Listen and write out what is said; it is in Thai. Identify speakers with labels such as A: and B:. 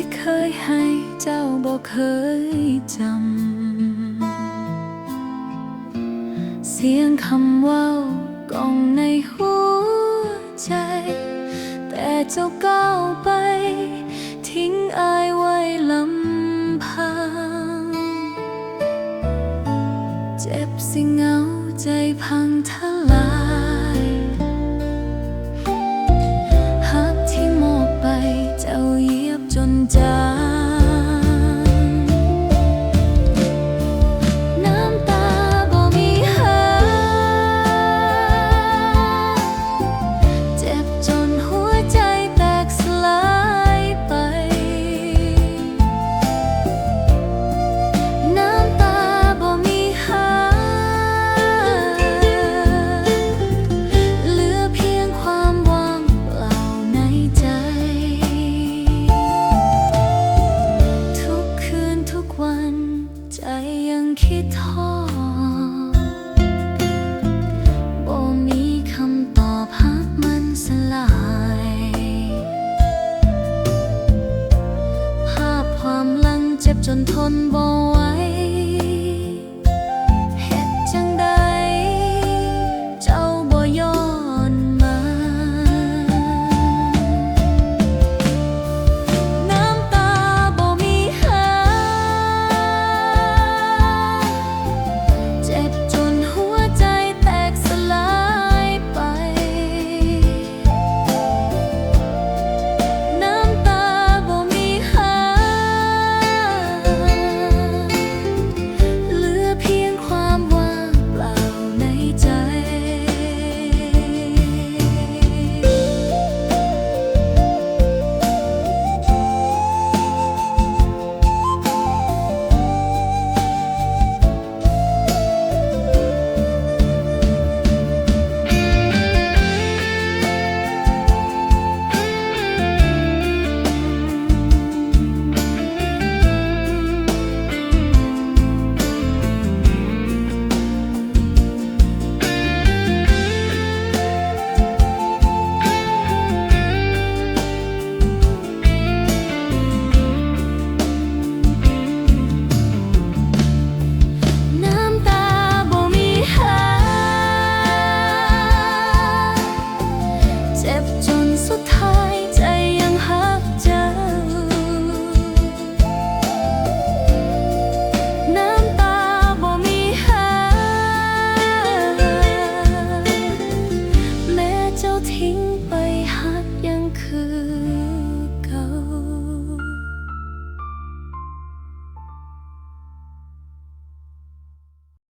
A: ที่เคยให้เจ้าบอกเคยจำ เสียงคำว่ากองในหัวใจ แต่เจ้าก้าวไป ทิ้งอายไว้ลำพัง เจ็บสิเงาใจพังทลาย จนทนบ่ไหว